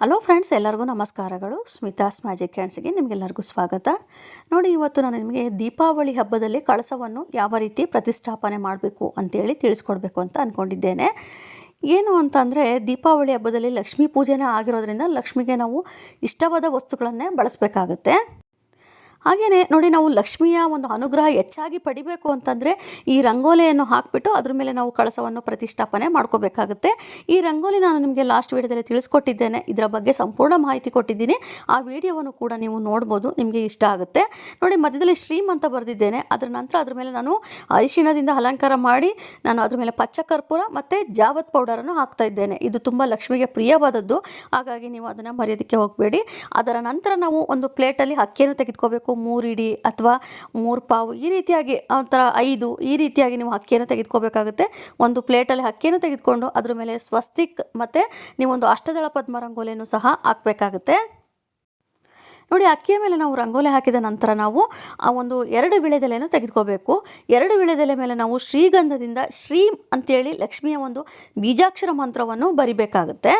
Hello friends ಎಲ್ಲರಿಗೂ ನಮಸ್ಕಾರಗಳು. Smitha's magic ಕ್ಯಾಂಡ್ಸ್ಗೆ ನಿಮಗೆಲ್ಲರಿಗೂ ಸ್ವಾಗತ. ನೋಡಿ, ಇವತ್ತು ನಾನು ನಿಮಗೆ ದೀಪಾವಳಿ ಹಬ್ಬದಲ್ಲಿ ಕಳಸವನ್ನು ಯಾವ ರೀತಿ ಪ್ರತಿಷ್ಠಾಪನೆ ಮಾಡಬೇಕು ಅಂತೇಳಿ ತಿಳಿಸ್ಕೊಡ್ಬೇಕು ಅಂತ ಅಂದ್ಕೊಂಡಿದ್ದೇನೆ ಏನು ಅಂತಂದರೆ, ದೀಪಾವಳಿ ಹಬ್ಬದಲ್ಲಿ ಲಕ್ಷ್ಮೀ ಪೂಜೆನೇ ಆಗಿರೋದ್ರಿಂದ ಲಕ್ಷ್ಮಿಗೆ ನಾವು ಇಷ್ಟವಾದ ವಸ್ತುಗಳನ್ನೇ ಬಳಸಬೇಕಾಗತ್ತೆ. ಹಾಗೆಯೇ ನೋಡಿ ನಾವು ಲಕ್ಷ್ಮಿಯ ಒಂದು ಅನುಗ್ರಹ ಹೆಚ್ಚಾಗಿ ಪಡಿಬೇಕು ಅಂತಂದರೆ ಈ ರಂಗೋಲಿಯನ್ನು ಹಾಕಿಬಿಟ್ಟು ಅದ್ರ ಮೇಲೆ ನಾವು ಕಳಸವನ್ನು ಪ್ರತಿಷ್ಠಾಪನೆ ಮಾಡ್ಕೋಬೇಕಾಗುತ್ತೆ. ಈ ರಂಗೋಲಿ ನಾನು ನಿಮಗೆ ಲಾಸ್ಟ್ ವೀಡಿಯೋದಲ್ಲಿ ತಿಳಿಸ್ಕೊಟ್ಟಿದ್ದೇನೆ. ಇದರ ಬಗ್ಗೆ ಸಂಪೂರ್ಣ ಮಾಹಿತಿ ಕೊಟ್ಟಿದ್ದೀನಿ. ಆ ವಿಡಿಯೋವನ್ನು ಕೂಡ ನೀವು ನೋಡ್ಬೋದು, ನಿಮಗೆ ಇಷ್ಟ ಆಗುತ್ತೆ. ನೋಡಿ, ಮಧ್ಯದಲ್ಲಿ ಶ್ರೀಮ್ ಅಂತ ಬರೆದಿದ್ದೇನೆ. ಅದರ ನಂತರ ಅದ್ರ ಮೇಲೆ ನಾನು ಅರಿಶಿಣದಿಂದ ಅಲಂಕಾರ ಮಾಡಿ ನಾನು ಅದ್ರ ಮೇಲೆ ಪಚ್ಚ ಕರ್ಪೂರ ಮತ್ತು ಜಾವತ್ ಪೌಡರನ್ನು ಹಾಕ್ತಾ ಇದ್ದೇನೆ. ಇದು ತುಂಬ ಲಕ್ಷ್ಮಿಗೆ ಪ್ರಿಯವಾದದ್ದು. ಹಾಗಾಗಿ ನೀವು ಅದನ್ನು ಮರೆಯೋದಕ್ಕೆ ಹೋಗಬೇಡಿ. ಅದರ ನಂತರ ನಾವು ಒಂದು ಪ್ಲೇಟಲ್ಲಿ ಅಕ್ಕಿಯನ್ನು ತೆಗೆದುಕೋಬೇಕು ಮೂರು ಇಡಿ ಅಥವಾ ಮೂರು ಪಾವು, ಈ ರೀತಿಯಾಗಿ ಒಂಥರ ಐದು, ಈ ರೀತಿಯಾಗಿ ನೀವು ಅಕ್ಕಿಯನ್ನು ತೆಗೆದುಕೋಬೇಕಾಗುತ್ತೆ. ಒಂದು ಪ್ಲೇಟಲ್ಲಿ ಅಕ್ಕಿಯನ್ನು ತೆಗೆದುಕೊಂಡು ಅದ್ರ ಮೇಲೆ ಸ್ವಸ್ತಿಕ್ ಮತ್ತು ನೀವೊಂದು ಅಷ್ಟದಳ ಪದ್ಮ ರಂಗೋಲಿಯನ್ನು ಸಹ ಹಾಕಬೇಕಾಗುತ್ತೆ. ನೋಡಿ, ಅಕ್ಕಿಯ ಮೇಲೆ ನಾವು ರಂಗೋಲಿ ಹಾಕಿದ ನಂತರ ನಾವು ಆ ಒಂದು ಎರಡು ವಿಳೆದೆಲೆಯನ್ನು ತೆಗೆದುಕೋಬೇಕು. ಎರಡು ವಿಳೆದೆಲೆ ಮೇಲೆ ನಾವು ಶ್ರೀಗಂಧದಿಂದ ಶ್ರೀ ಅಂತೇಳಿ ಲಕ್ಷ್ಮಿಯ ಒಂದು ಬೀಜಾಕ್ಷರ ಮಂತ್ರವನ್ನು ಬರಿಬೇಕಾಗುತ್ತೆ.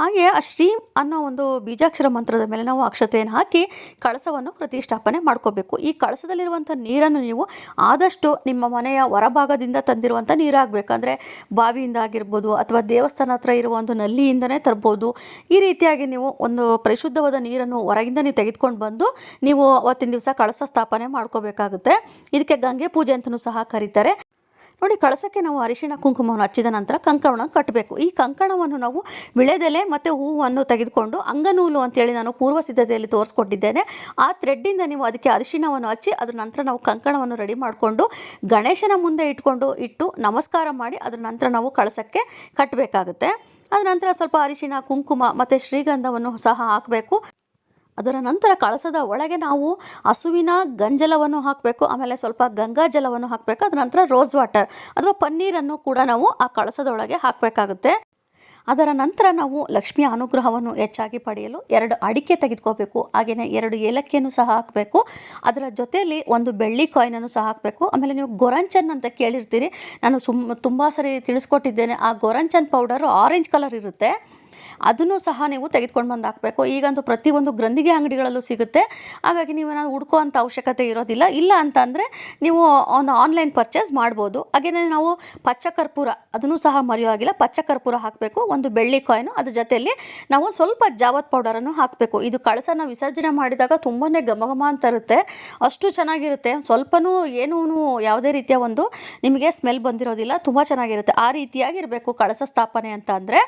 ಹಾಗೆ ಆ ಶ್ರೀಂ ಅನ್ನೋ ಒಂದು ಬೀಜಾಕ್ಷರ ಮಂತ್ರದ ಮೇಲೆ ನಾವು ಅಕ್ಷತೆಯನ್ನು ಹಾಕಿ ಕಳಸವನ್ನು ಪ್ರತಿಷ್ಠಾಪನೆ ಮಾಡ್ಕೋಬೇಕು. ಈ ಕಳಸದಲ್ಲಿರುವಂಥ ನೀರನ್ನು ನೀವು ಆದಷ್ಟು ನಿಮ್ಮ ಮನೆಯ ಹೊರಭಾಗದಿಂದ ತಂದಿರುವಂಥ ನೀರಾಗಬೇಕಂದ್ರೆ ಬಾವಿಯಿಂದ ಆಗಿರ್ಬೋದು ಅಥವಾ ದೇವಸ್ಥಾನ ಹತ್ರ ಇರುವ ಒಂದು ನಲ್ಲಿಯಿಂದನೇ ತರ್ಬೋದು. ಈ ರೀತಿಯಾಗಿ ನೀವು ಒಂದು ಪರಿಶುದ್ಧವಾದ ನೀರನ್ನು ಹೊರಗಿಂದ ನೀವು ತೆಗೆದುಕೊಂಡು ಬಂದು ನೀವು ಅವತ್ತಿನ ದಿವಸ ಕಳಸ ಸ್ಥಾಪನೆ ಮಾಡ್ಕೋಬೇಕಾಗುತ್ತೆ. ಇದಕ್ಕೆ ಗಂಗೆ ಪೂಜೆ ಅಂತಲೂ ಸಹ ಕರೀತಾರೆ. ನೋಡಿ, ಕಳಸಕ್ಕೆ ನಾವು ಅರಿಶಿಣ ಕುಂಕುಮವನ್ನು ಹಚ್ಚಿದ ನಂತರ ಕಂಕಣವನ್ನು ಕಟ್ಟಬೇಕು. ಈ ಕಂಕಣವನ್ನು ನಾವು ವಿಳೆದೆಲೆ ಮತ್ತು ಹೂವನ್ನು ತೆಗೆದುಕೊಂಡು ಅಂಗನೂಲು ಅಂತೇಳಿ ನಾನು ಪೂರ್ವ ಸಿದ್ಧತೆಯಲ್ಲಿ ತೋರಿಸ್ಕೊಟ್ಟಿದ್ದೇನೆ. ಆ ಥ್ರೆಡ್ಡಿಂದ ನೀವು ಅದಕ್ಕೆ ಅರಿಶಿಣವನ್ನು ಹಚ್ಚಿ, ಅದರ ನಂತರ ನಾವು ಕಂಕಣವನ್ನು ರೆಡಿ ಮಾಡಿಕೊಂಡು ಗಣೇಶನ ಮುಂದೆ ಇಟ್ಕೊಂಡು ಇಟ್ಟು ನಮಸ್ಕಾರ ಮಾಡಿ, ಅದರ ನಂತರ ನಾವು ಕಳಸಕ್ಕೆ ಕಟ್ಟಬೇಕಾಗುತ್ತೆ. ಅದರ ನಂತರ ಸ್ವಲ್ಪ ಅರಿಶಿಣ, ಕುಂಕುಮ ಮತ್ತು ಶ್ರೀಗಂಧವನ್ನು ಸಹ ಹಾಕಬೇಕು. ಅದರ ನಂತರ ಕಳಸದ ಒಳಗೆ ನಾವು ಹಸುವಿನ ಗಂಜಲವನ್ನು ಹಾಕಬೇಕು, ಆಮೇಲೆ ಸ್ವಲ್ಪ ಗಂಗಾ ಜಲವನ್ನು ಹಾಕಬೇಕು, ಅದರ ನಂತರ ರೋಸ್ ವಾಟರ್ ಅಥವಾ ಪನ್ನೀರನ್ನು ಕೂಡ ನಾವು ಆ ಕಳಸದೊಳಗೆ ಹಾಕಬೇಕಾಗುತ್ತೆ. ಅದರ ನಂತರ ನಾವು ಲಕ್ಷ್ಮಿಯ ಅನುಗ್ರಹವನ್ನು ಹೆಚ್ಚಾಗಿ ಪಡೆಯಲು ಎರಡು ಅಡಿಕೆ ತೆಗೆದುಕೋಬೇಕು, ಹಾಗೆಯೇ ಎರಡು ಏಲಕ್ಕಿಯನ್ನು ಸಹ ಹಾಕಬೇಕು. ಅದರ ಜೊತೆಯಲ್ಲಿ ಒಂದು ಬೆಳ್ಳಿ ಕಾಯಿನನ್ನು ಸಹ ಹಾಕಬೇಕು. ಆಮೇಲೆ ನೀವು ಗೊರಂಚನ್ ಅಂತ ಕೇಳಿರ್ತೀರಿ. ನಾನು ಸುಮ್, ತುಂಬ ಸರಿ ತಿಳಿಸ್ಕೊಟ್ಟಿದ್ದೇನೆ. ಆ ಗೊರಂಚನ್ ಪೌಡರು ಆರೆಂಜ್ ಕಲರ್ ಇರುತ್ತೆ. ಅದನ್ನು ಸಹ ನೀವು ತೆಗೆದುಕೊಂಡು ಬಂದು ಹಾಕಬೇಕು ಈಗಂತೂ ಪ್ರತಿಯೊಂದು ಗ್ರಂಥಿಗೆ ಅಂಗಡಿಗಳಲ್ಲೂ ಸಿಗುತ್ತೆ. ಹಾಗಾಗಿ ನೀವು ನಾನು ಹುಡ್ಕೋವಂಥ ಅವಶ್ಯಕತೆ ಇರೋದಿಲ್ಲ. ಇಲ್ಲ ಅಂತಂದರೆ ನೀವು ಒಂದು ಆನ್ಲೈನ್ ಪರ್ಚೇಸ್ ಮಾಡ್ಬೋದು. ಹಾಗೆಯೇ ನಾವು ಪಚ್ಚ ಕರ್ಪೂರ ಅದನ್ನು ಸಹ ಮರೆಯುವಾಗಿಲ್ಲ ಪಚ್ಚ ಕರ್ಪೂರ ಹಾಕಬೇಕು. ಒಂದು ಬೆಳ್ಳಿ ಕಾಯಿನು ಅದ್ರ ಜೊತೆಯಲ್ಲಿ ನಾವು ಸ್ವಲ್ಪ ಜಾವತ್ ಪೌಡರನ್ನು ಹಾಕಬೇಕು. ಇದು ಕಳಸನ ವಿಸರ್ಜನೆ ಮಾಡಿದಾಗ ತುಂಬಾ ಘಮ ಘಮ ಅಂತ ಇರುತ್ತೆ. ಅಷ್ಟು ಚೆನ್ನಾಗಿರುತ್ತೆ. ಸ್ವಲ್ಪನೂ ಏನೂ ಯಾವುದೇ ರೀತಿಯ ಒಂದು ನಿಮಗೆ ಸ್ಮೆಲ್ ಬಂದಿರೋದಿಲ್ಲ. ತುಂಬ ಚೆನ್ನಾಗಿರುತ್ತೆ. ಆ ರೀತಿಯಾಗಿರಬೇಕು ಕಳಸ ಸ್ಥಾಪನೆ ಅಂತ ಅಂದರೆ.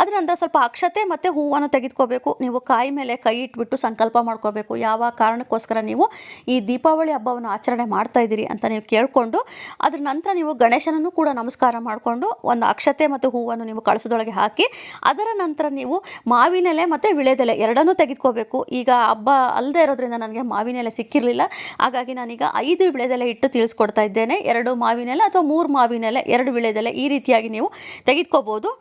ಅದರ ನಂತರ ಸ್ವಲ್ಪ ಅಕ್ಷತೆ ಮತ್ತು ಹೂವನ್ನು ತೆಗೆದುಕೋಬೇಕು. ನೀವು ಕಾಯಿ ಮೇಲೆ ಕೈ ಇಟ್ಬಿಟ್ಟು ಸಂಕಲ್ಪ ಮಾಡ್ಕೋಬೇಕು. ಯಾವ ಕಾರಣಕ್ಕೋಸ್ಕರ ನೀವು ಈ ದೀಪಾವಳಿ ಹಬ್ಬವನ್ನು ಆಚರಣೆ ಮಾಡ್ತಾ ಇದ್ದೀರಿ ಅಂತ ನೀವು ಕೇಳಿಕೊಂಡು, ಅದ್ರ ನಂತರ ನೀವು ಗಣೇಶನನ್ನು ಕೂಡ ನಮಸ್ಕಾರ ಮಾಡಿಕೊಂಡು ಒಂದು ಅಕ್ಷತೆ ಮತ್ತು ಹೂವನ್ನು ನೀವು ಕಳಸದೊಳಗೆ ಹಾಕಿ, ಅದರ ನಂತರ ನೀವು ಮಾವಿನೆಲೆ ಮತ್ತು ವಿಳೆದೆಲೆ ಎರಡನ್ನೂ ತೆಗೆದುಕೋಬೇಕು. ಈಗ ಹಬ್ಬ ಅಲ್ಲದೆ ಇರೋದ್ರಿಂದ ನನಗೆ ಮಾವಿನೆಲೆ ಸಿಕ್ಕಿರಲಿಲ್ಲ. ಹಾಗಾಗಿ ನಾನೀಗ ಐದು ವಿಳೆದೆಲೆ ಇಟ್ಟು ತಿಳಿಸ್ಕೊಡ್ತಾ ಇದ್ದೇನೆ. ಎರಡು ಮಾವಿನೆಲೆ ಅಥವಾ ಮೂರು ಮಾವಿನೆಲೆ, ಎರಡು ವಿಳೆದೆಲೆ ಈ ರೀತಿಯಾಗಿ ನೀವು ತೆಗೆದುಕೋಬೋದು.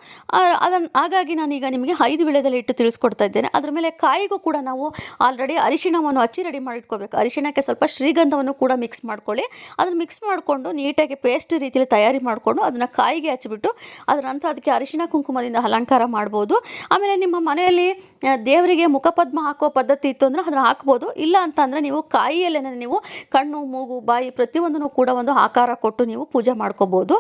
ಅದನ್ನು ಹಾಗಾಗಿ ನಾನೀಗ ನಿಮಗೆ ಐದು ವಿಳೆದಲ್ಲಿ ಇಟ್ಟು ತಿಳಿಸ್ಕೊಡ್ತಾ ಇದ್ದೇನೆ. ಅದರ ಮೇಲೆ ಕಾಯಿಗೂ ಕೂಡ ನಾವು ಆಲ್ರೆಡಿ ಅರಿಶಿಣವನ್ನು ಹಚ್ಚಿ ರೆಡಿ ಮಾಡಿಟ್ಕೋಬೇಕು. ಅರಿಶಿಣಕ್ಕೆ ಸ್ವಲ್ಪ ಶ್ರೀಗಂಧವನ್ನು ಕೂಡ ಮಿಕ್ಸ್ ಮಾಡ್ಕೊಳ್ಳಿ. ಅದನ್ನು ಮಿಕ್ಸ್ ಮಾಡಿಕೊಂಡು ನೀಟಾಗಿ ಪೇಸ್ಟ್ ರೀತಿಯಲ್ಲಿ ತಯಾರಿ ಮಾಡಿಕೊಂಡು ಅದನ್ನು ಕಾಯಿಗೆ ಹಚ್ಚಿಬಿಟ್ಟು, ಅದರ ನಂತರ ಅದಕ್ಕೆ ಅರಿಶಿಣ ಕುಂಕುಮದಿಂದ ಅಲಂಕಾರ ಮಾಡ್ಬೋದು. ಆಮೇಲೆ ನಿಮ್ಮ ಮನೆಯಲ್ಲಿ ದೇವರಿಗೆ ಮುಖಪದ್ಮ ಹಾಕೋ ಪದ್ಧತಿ ಇತ್ತು ಅಂದರೆ ಅದನ್ನು ಹಾಕ್ಬೋದು. ಇಲ್ಲ ಅಂತಂದರೆ ನೀವು ಕಾಯಿಯಲ್ಲೇ ನೀವು ಕಣ್ಣು, ಮೂಗು, ಬಾಯಿ ಪ್ರತಿಯೊಂದನ್ನು ಕೂಡ ಒಂದು ಆಕಾರ ಕೊಟ್ಟು ನೀವು ಪೂಜೆ ಮಾಡ್ಕೋಬೋದು.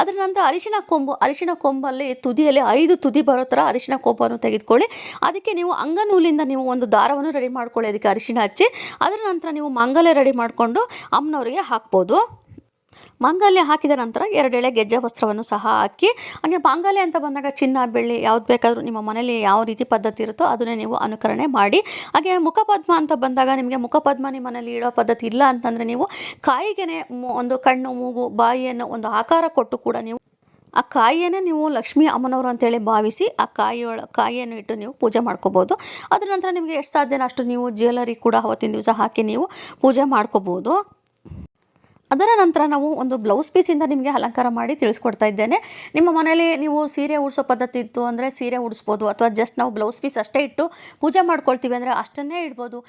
ಅದರ ನಂತರ ಅರಿಶಿಣ ಕೊಂಬು ಅರಿಶಿಣ ಕೊಂಬಲ್ಲಿ ತುದಿಯಲ್ಲಿ ಐದು ತುದಿ ಬರೋ ಥರ ಅರಿಶಿಣ ಕೊಂಬನ್ನು ತೆಗೆದುಕೊಳ್ಳಿ. ಅದಕ್ಕೆ ನೀವು ಅಂಗನೂಲಿಂದ ನೀವು ಒಂದು ದಾರವನ್ನು ರೆಡಿ ಮಾಡ್ಕೊಳ್ಳಿ, ಅದಕ್ಕೆ ಅರಿಶಿಣ ಹಚ್ಚಿ. ಅದರ ನಂತರ ನೀವು ಮಾಂಗಲ್ಯ ರೆಡಿ ಮಾಡಿಕೊಂಡು ಅಮ್ಮನವರಿಗೆ ಹಾಕ್ಬೋದು. ಮಾಂಗಲ್ಯ ಹಾಕಿದ ನಂತರ ಎರಡೆಳೆ ಗೆಜ್ಜೆ ವಸ್ತ್ರವನ್ನು ಸಹ ಹಾಕಿ, ಹಾಗೆ ಮಾಂಗಲ್ಯ ಅಂತ ಬಂದಾಗ ಚಿನ್ನ, ಬೆಳ್ಳಿ ಯಾವ್ದು ಬೇಕಾದರೂ ನಿಮ್ಮ ಮನೆಯಲ್ಲಿ ಯಾವ ರೀತಿ ಪದ್ಧತಿ ಇರುತ್ತೋ ಅದನ್ನೇ ನೀವು ಅನುಕರಣೆ ಮಾಡಿ. ಹಾಗೆ ಮುಖಪದ್ಮ ಅಂತ ಬಂದಾಗ ನಿಮಗೆ ಮುಖಪದ್ಮ ನಿಮ್ಮ ಮನೇಲಿ ಇಡೋ ಪದ್ಧತಿ ಇಲ್ಲ ಅಂತಂದರೆ ನೀವು ಕಾಯಿಗೆನೆ ಒಂದು ಕಣ್ಣು, ಮೂಗು, ಬಾಯಿಯನ್ನು ಒಂದು ಆಕಾರ ಕೊಟ್ಟು ಕೂಡ ನೀವು ಆ ಕಾಯಿಯನ್ನೇ ನೀವು ಲಕ್ಷ್ಮೀ ಅಮ್ಮನವರು ಅಂತೇಳಿ ಭಾವಿಸಿ ಆ ಕಾಯಿಯೊಳ ಕಾಯಿಯನ್ನು ಇಟ್ಟು ನೀವು ಪೂಜೆ ಮಾಡ್ಕೋಬೋದು. ಅದರ ನಂತರ ನಿಮಗೆ ಎಷ್ಟು ಸಾಧ್ಯನೋ ಅಷ್ಟು ನೀವು ಜ್ಯುವೆಲರಿ ಕೂಡ ಅವತ್ತಿನ ದಿವಸ ಹಾಕಿ ನೀವು ಪೂಜೆ ಮಾಡ್ಕೋಬೋದು. ಅದರ ನಂತರ ನಾವು ಒಂದು ಬ್ಲೌಸ್ ಪೀಸಿಂದ ನಿಮಗೆ ಅಲಂಕಾರ ಮಾಡಿ ತಿಳಿಸ್ಕೊಡ್ತಾ ಇದ್ದೇನೆ. ನಿಮ್ಮ ಮನೇಲಿ ನೀವು ಸೀರೆ ಉಡಿಸೋ ಪದ್ಧತಿ ಇತ್ತು ಅಂದರೆ ಸೀರೆ ಉಡಿಸ್ಬೋದು ಅಥವಾ ಜಸ್ಟ್ ನಾವು ಬ್ಲೌಸ್ ಪೀಸ್ ಅಷ್ಟೇ ಇಟ್ಟು ಪೂಜೆ ಮಾಡ್ಕೊಳ್ತೀವಿ ಅಂದರೆ ಅಷ್ಟನ್ನೇ ಇಡ್ಬೋದು.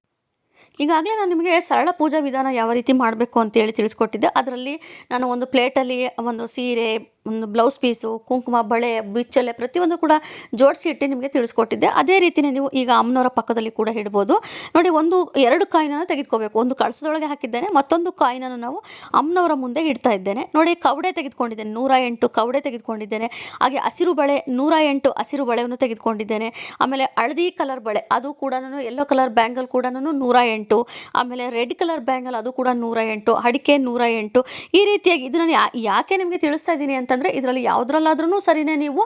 ಈಗಾಗಲೇ ನಾನು ನಿಮಗೆ ಸರಳ ಪೂಜಾ ವಿಧಾನ ಯಾವ ರೀತಿ ಮಾಡಬೇಕು ಅಂತೇಳಿ ತಿಳಿಸ್ಕೊಟ್ಟಿದ್ದೆ. ಅದರಲ್ಲಿ ನಾನು ಒಂದು ಪ್ಲೇಟಲ್ಲಿ ಒಂದು ಸೀರೆ ಒಂದು ಬ್ಲೌಸ್ ಪೀಸು ಕುಂಕುಮ, ಬಳೆ, ಬಿಚ್ಚಲೆ ಪ್ರತಿಯೊಂದು ಕೂಡ ಜೋಡಿಸಿ ಇಟ್ಟು ನಿಮಗೆ ತಿಳಿಸ್ಕೊಟ್ಟಿದ್ದೆ. ಅದೇ ರೀತಿಯೇ ನೀವು ಈಗ ಅಮ್ಮನವರ ಪಕ್ಕದಲ್ಲಿ ಕೂಡ ಇಡ್ಬೋದು. ನೋಡಿ, ಒಂದು, ಎರಡು ಕಾಯಿನ ತೆಗೆದುಕೋಬೇಕು. ಒಂದು ಕಳಸದೊಳಗೆ ಹಾಕಿದ್ದೇನೆ, ಮತ್ತೊಂದು ಕಾಯಿನನ್ನು ನಾವು ಅಮ್ಮನವರ ಮುಂದೆ ಇಡ್ತಾ ಇದ್ದೇನೆ. ನೋಡಿ, ಕವಡೆ ತೆಗೆದುಕೊಂಡಿದ್ದೇನೆ, ನೂರ ಎಂಟು ಕವಡೆ ತೆಗೆದುಕೊಂಡಿದ್ದೇನೆ. ಹಾಗೆ ಹಸಿರು ಬಳೆ, ನೂರ ಎಂಟು ಹಸಿರು ಬಳೆಯನ್ನು ತೆಗೆದುಕೊಂಡಿದ್ದೇನೆ. ಆಮೇಲೆ ಹಳದಿ ಕಲರ್ ಬಳೆ, ಅದು ಕೂಡ ಯೆಲ್ಲೋ ಕಲರ್ ಬ್ಯಾಂಗಲ್ ಕೂಡ ನೂರ ಎಂಟು. ಆಮೇಲೆ ರೆಡ್ ಕಲರ್ ಬ್ಯಾಂಗಲ್ ಅದು ಕೂಡ ನೂರ ಎಂಟು, ಅಡಿಕೆ ನೂರ ಎಂಟು. ಈ ರೀತಿಯಾಗಿ ಇದು ನಾನು ಯಾಕೆ ನಿಮಗೆ ತಿಳಿಸ್ತಾ ಇದ್ದೀನಿ ಅಂತಂದರೆ ಇದರಲ್ಲಿ ಯಾವುದ್ರಲ್ಲಾದ್ರೂ ಸರಿನೇ ನೀವು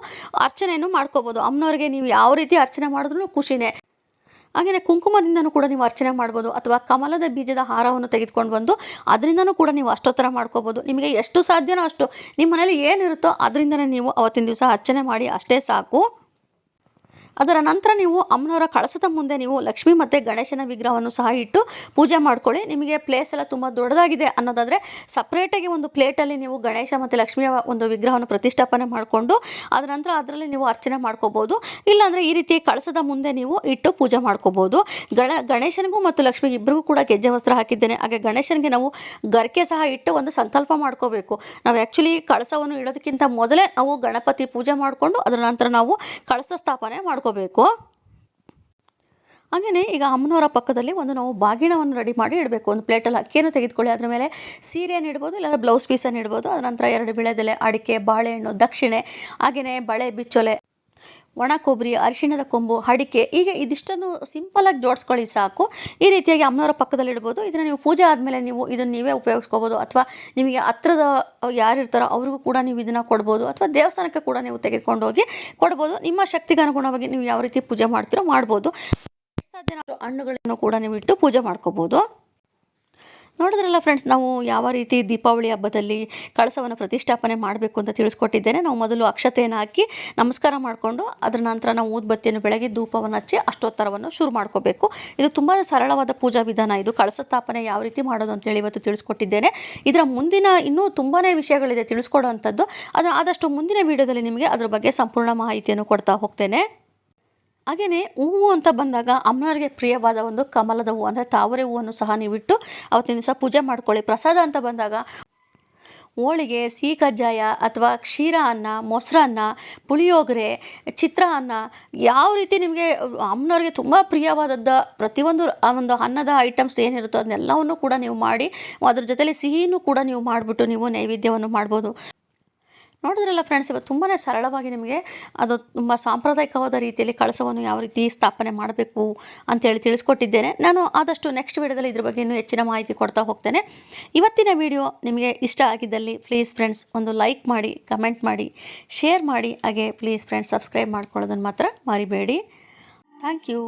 ಅರ್ಚನೆಯನ್ನು ಮಾಡ್ಕೋಬೋದು. ಅಮ್ಮನವ್ರಿಗೆ ನೀವು ಯಾವ ರೀತಿ ಅರ್ಚನೆ ಮಾಡಿದ್ರೂ ಖುಷಿನೇ. ಹಾಗೆಯೇ ಕುಂಕುಮದಿಂದನೂ ಕೂಡ ನೀವು ಅರ್ಚನೆ ಮಾಡ್ಬೋದು ಅಥವಾ ಕಮಲದ ಬೀಜದ ಹಾರವನ್ನು ತೆಗೆದುಕೊಂಡು ಬಂದು ಅದರಿಂದನೂ ಕೂಡ ನೀವು ಅಷ್ಟೋತ್ತರ ಮಾಡ್ಕೋಬೋದು. ನಿಮಗೆ ಎಷ್ಟು ಸಾಧ್ಯನೋ ಅಷ್ಟು. ನಿಮ್ಮ ಮನೇಲಿ ಏನಿರುತ್ತೋ ಅದರಿಂದನೇ ನೀವು ಅವತ್ತಿನ ದಿವಸ ಅರ್ಚನೆ ಮಾಡಿ ಅಷ್ಟೇ ಸಾಕು. ಅದರ ನಂತರ ನೀವು ಅಮ್ಮನವರ ಕಳಸದ ಮುಂದೆ ನೀವು ಲಕ್ಷ್ಮಿ ಮತ್ತು ಗಣೇಶನ ವಿಗ್ರಹವನ್ನು ಸಹ ಇಟ್ಟು ಪೂಜೆ ಮಾಡ್ಕೊಳ್ಳಿ. ನಿಮಗೆ ಪ್ಲೇಸ್ ಎಲ್ಲ ತುಂಬ ದೊಡ್ಡದಾಗಿದೆ ಅನ್ನೋದಾದರೆ ಸಪ್ರೇಟಾಗಿ ಒಂದು ಪ್ಲೇಟಲ್ಲಿ ನೀವು ಗಣೇಶ ಮತ್ತು ಲಕ್ಷ್ಮಿಯ ಒಂದು ವಿಗ್ರಹವನ್ನು ಪ್ರತಿಷ್ಠಾಪನೆ ಮಾಡಿಕೊಂಡು ಅದರ ನಂತರ ಅದರಲ್ಲಿ ನೀವು ಅರ್ಚನೆ ಮಾಡ್ಕೋಬೋದು. ಇಲ್ಲಾಂದರೆ ಈ ರೀತಿ ಕಳಸದ ಮುಂದೆ ನೀವು ಇಟ್ಟು ಪೂಜೆ ಮಾಡ್ಕೋಬೋದು. ಗಣ, ಗಣೇಶನಿಗೂ ಮತ್ತು ಲಕ್ಷ್ಮಿಗೆ ಇಬ್ಬರಿಗೂ ಕೂಡ ಗೆಜ್ಜೆ ವಸ್ತ್ರ ಹಾಕಿದ್ದೇನೆ. ಹಾಗೆ ಗಣೇಶನಿಗೆ ನಾವು ಗರಿಕೆ ಸಹ ಇಟ್ಟು ಒಂದು ಸಂಕಲ್ಪ ಮಾಡ್ಕೋಬೇಕು. ನಾವು ಆ್ಯಕ್ಚುಲಿ ಕಳಸವನ್ನು ಇಡೋದಕ್ಕಿಂತ ಮೊದಲೇ ನಾವು ಗಣಪತಿ ಪೂಜೆ ಮಾಡಿಕೊಂಡು ಅದರ ನಂತರ ನಾವು ಕಳಸ ಸ್ಥಾಪನೆ ಮಾಡ್ಕೋಬೇಕು. ಹಾಗೆಯೇ ಈಗ ಅಮ್ಮನವರ ಪಕ್ಕದಲ್ಲಿ ಒಂದು ನಾವು ಬಾಗಿಣವನ್ನು ರೆಡಿ ಮಾಡಿ ಇಡಬೇಕು. ಒಂದು ಪ್ಲೇಟಲ್ಲಿ ಅಕ್ಕಿಯನ್ನು ತೆಗೆದುಕೊಳ್ಳಿ. ಅದರ ಮೇಲೆ ಸೀರೆಯನ್ನು ಇಡ್ಬೋದು, ಇಲ್ಲಾಂದರೆ ಬ್ಲೌಸ್ ಪೀಸನ್ನು ಇಡ್ಬೋದು. ಅದರ ನಂತರ ಎರಡು ಬಿಳೆದೆಲೆ ಅಡಿಕೆ, ಬಾಳೆಹಣ್ಣು, ದಕ್ಷಿಣೆ ಹಾಗೆಯೇ ಬಳೆ, ಬಿಚ್ಚೊಲೆ ಒಣ ಕೊಬ್ಬರಿ ಅರಿಶಿಣದ ಕೊಂಬು, ಅಡಿಕೆ, ಹೀಗೆ ಇದಿಷ್ಟನ್ನು ಸಿಂಪಲಾಗಿ ಜೋಡಿಸ್ಕೊಳ್ಳಿ ಸಾಕು. ಈ ರೀತಿಯಾಗಿ ಅಮ್ಮನವರ ಪಕ್ಕದಲ್ಲಿಡ್ಬೋದು ಇದನ್ನು ನೀವು ಪೂಜೆ ಆದಮೇಲೆ ನೀವು ಇದನ್ನು ನೀವೇ ಉಪಯೋಗಿಸ್ಕೋಬೋದು. ಅಥವಾ ನಿಮಗೆ ಹತ್ರದ ಯಾರಿರ್ತಾರೋ ಅವ್ರಿಗೂ ಕೂಡ ನೀವು ಇದನ್ನು ಕೊಡ್ಬೋದು. ಅಥವಾ ದೇವಸ್ಥಾನಕ್ಕೆ ಕೂಡ ನೀವು ತೆಗೆದುಕೊಂಡು ಹೋಗಿ ಕೊಡ್ಬೋದು. ನಿಮ್ಮ ಶಕ್ತಿಗೆ ಅನುಗುಣವಾಗಿ ನೀವು ಯಾವ ರೀತಿ ಪೂಜೆ ಮಾಡ್ತೀರೋ ಮಾಡ್ಬೋದು. ಸಾಧ್ಯ ಹಣ್ಣುಗಳನ್ನು ಕೂಡ ನೀವು ಇಟ್ಟು ಪೂಜೆ ಮಾಡ್ಕೋಬೋದು. ನೋಡಿದ್ರಲ್ಲ ಫ್ರೆಂಡ್ಸ್ ನಾವು ಯಾವ ರೀತಿ ದೀಪಾವಳಿ ಹಬ್ಬದಲ್ಲಿ ಕಳಸವನ್ನು ಪ್ರತಿಷ್ಠಾಪನೆ ಮಾಡಬೇಕು ಅಂತ ತಿಳಿಸ್ಕೊಟ್ಟಿದ್ದೇನೆ. ನಾವು ಮೊದಲು ಅಕ್ಷತೆಯನ್ನು ಹಾಕಿ ನಮಸ್ಕಾರ ಮಾಡಿಕೊಂಡು ಅದರ ನಂತರ ನಾವು ಊದ್ಬತ್ತಿಯನ್ನು ಬೆಳಗ್ಗೆ ಧೂಪವನ್ನು ಹಚ್ಚಿ ಅಷ್ಟೋತ್ತರವನ್ನು ಶುರು ಮಾಡ್ಕೋಬೇಕು. ಇದು ತುಂಬ ಸರಳವಾದ ಪೂಜಾ ವಿಧಾನ ಇದು. ಕಳಸ ಸ್ಥಾಪನೆ ಯಾವ ರೀತಿ ಮಾಡೋದು ಅಂತೇಳಿ ಇವತ್ತು ತಿಳಿಸ್ಕೊಟ್ಟಿದ್ದೇನೆ. ಇದರ ಮುಂದಿನ ಇನ್ನೂ ತುಂಬಾ ವಿಷಯಗಳಿದೆ ತಿಳಿಸ್ಕೊಡೋವಂಥದ್ದು. ಅದನ್ನು ಆದಷ್ಟು ಮುಂದಿನ ವಿಡಿಯೋದಲ್ಲಿ ನಿಮಗೆ ಅದರ ಬಗ್ಗೆ ಸಂಪೂರ್ಣ ಮಾಹಿತಿಯನ್ನು ಕೊಡ್ತಾ ಹೋಗ್ತೇನೆ. ಹಾಗೆಯೇ ಹೂವು ಅಂತ ಬಂದಾಗ ಅಮ್ಮನವ್ರಿಗೆ ಪ್ರಿಯವಾದ ಒಂದು ಕಮಲದ ಹೂವು ಅಂದರೆ ತಾವರೆ ಹೂವನ್ನು ಸಹ ನೀವಿಟ್ಟು ಅವತ್ತಿನ ದಿವಸ ಪೂಜೆ ಮಾಡ್ಕೊಳ್ಳಿ. ಪ್ರಸಾದ ಅಂತ ಬಂದಾಗ ಹೋಳಿಗೆ ಸಿಹಿ ಕಜ್ಜಾಯ ಅಥವಾ ಕ್ಷೀರ ಅನ್ನ ಮೊಸರನ್ನ ಪುಳಿಯೋಗರೆ ಚಿತ್ರಾನ್ನ ಯಾವ ರೀತಿ ನಿಮಗೆ ಅಮ್ಮನವ್ರಿಗೆ ತುಂಬ ಪ್ರಿಯವಾದದ್ದ ಪ್ರತಿಯೊಂದು, ಆ ಒಂದು ಅನ್ನದ ಐಟಮ್ಸ್ ಏನಿರುತ್ತೋ ಅದನ್ನೆಲ್ಲವನ್ನು ಕೂಡ ನೀವು ಮಾಡಿ, ಅದ್ರ ಜೊತೆಲಿ ಸಿಹಿನೂ ಕೂಡ ನೀವು ಮಾಡಿಬಿಟ್ಟು ನೀವು ನೈವೇದ್ಯವನ್ನು ಮಾಡ್ಬೋದು. ನೋಡಿದ್ರಲ್ಲ ಫ್ರೆಂಡ್ಸ್ ಇವತ್ತು ತುಂಬಾ ಸರಳವಾಗಿ ನಿಮಗೆ ಅದು ತುಂಬ ಸಾಂಪ್ರದಾಯಿಕವಾದ ರೀತಿಯಲ್ಲಿ ಕಳಸವನ್ನು ಯಾವ ರೀತಿ ಸ್ಥಾಪನೆ ಮಾಡಬೇಕು ಅಂತೇಳಿ ತಿಳಿಸ್ಕೊಟ್ಟಿದ್ದೇನೆ. ನಾನು ಆದಷ್ಟು ನೆಕ್ಸ್ಟ್ ವೀಡಿಯೋದಲ್ಲಿ ಇದ್ರ ಬಗ್ಗೆ ಇನ್ನೂ ಹೆಚ್ಚಿನ ಮಾಹಿತಿ ಕೊಡ್ತಾ ಹೋಗ್ತೇನೆ. ಇವತ್ತಿನ ವಿಡಿಯೋ ನಿಮಗೆ ಇಷ್ಟ ಆಗಿದ್ದಲ್ಲಿ ಪ್ಲೀಸ್ ಫ್ರೆಂಡ್ಸ್ ಒಂದು ಲೈಕ್ ಮಾಡಿ ಕಮೆಂಟ್ ಮಾಡಿ ಶೇರ್ ಮಾಡಿ, ಹಾಗೆ ಪ್ಲೀಸ್ ಫ್ರೆಂಡ್ಸ್ ಸಬ್ಸ್ಕ್ರೈಬ್ ಮಾಡ್ಕೊಳ್ಳೋದನ್ನು ಮಾತ್ರ ಮರಿಬೇಡಿ. Thank you